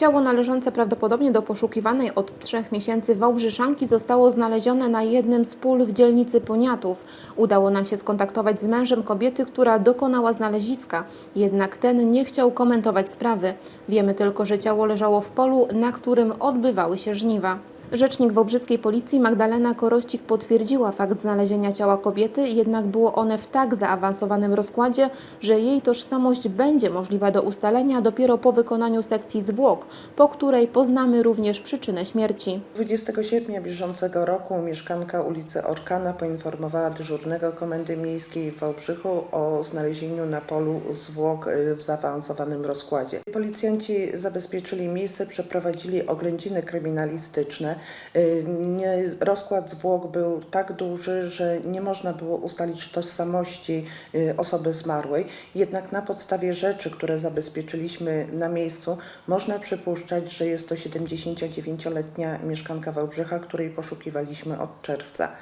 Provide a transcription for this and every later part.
Ciało należące prawdopodobnie do poszukiwanej od trzech miesięcy Wałbrzyszanki zostało znalezione na jednym z pól w dzielnicy Poniatów. Udało nam się skontaktować z mężem kobiety, która dokonała znaleziska, jednak ten nie chciał komentować sprawy. Wiemy tylko, że ciało leżało w polu, na którym odbywały się żniwa. Rzecznik Wałbrzyskiej Policji Magdalena Korościk potwierdziła fakt znalezienia ciała kobiety, jednak było one w tak zaawansowanym rozkładzie, że jej tożsamość będzie możliwa do ustalenia dopiero po wykonaniu sekcji zwłok, po której poznamy również przyczynę śmierci. 20 sierpnia bieżącego roku mieszkanka ulicy Orkana poinformowała dyżurnego Komendy Miejskiej w Wałbrzychu o znalezieniu na polu zwłok y, w zaawansowanym rozkładzie. Policjanci zabezpieczyli miejsce, przeprowadzili oględziny kryminalistyczne. Y, rozkład zwłok był tak duży, że nie można było ustalić tożsamości y, osoby zmarłej. Jednak na podstawie rzeczy, które zabezpieczyliśmy na miejscu, można przypuszczać, że jest to 79-letnia mieszkanka Wałbrzycha, której poszukiwaliśmy od czerwca.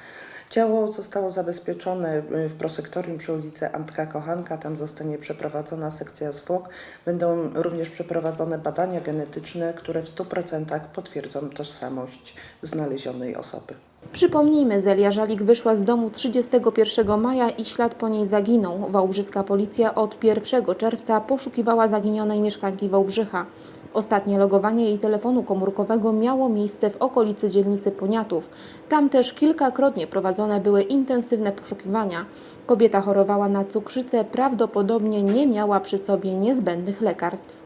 Ciało zostało zabezpieczone y, w prosektorium przy ulicy Antka Kochanka. Tam zostanie przeprowadzona sekcja zwłok. Będą również przeprowadzone badania genetyczne, które w 100% potwierdzą tożsamość znalezionej osoby. Przypomnijmy, Zelia Żalik wyszła z domu 31 maja i ślad po niej zaginął. Wałbrzyska policja od 1 czerwca poszukiwała zaginionej mieszkanki Wałbrzycha. Ostatnie logowanie jej telefonu komórkowego miało miejsce w okolicy dzielnicy Poniatów. Tam też kilkakrotnie prowadzone były intensywne poszukiwania. Kobieta chorowała na cukrzycę, prawdopodobnie nie miała przy sobie niezbędnych lekarstw.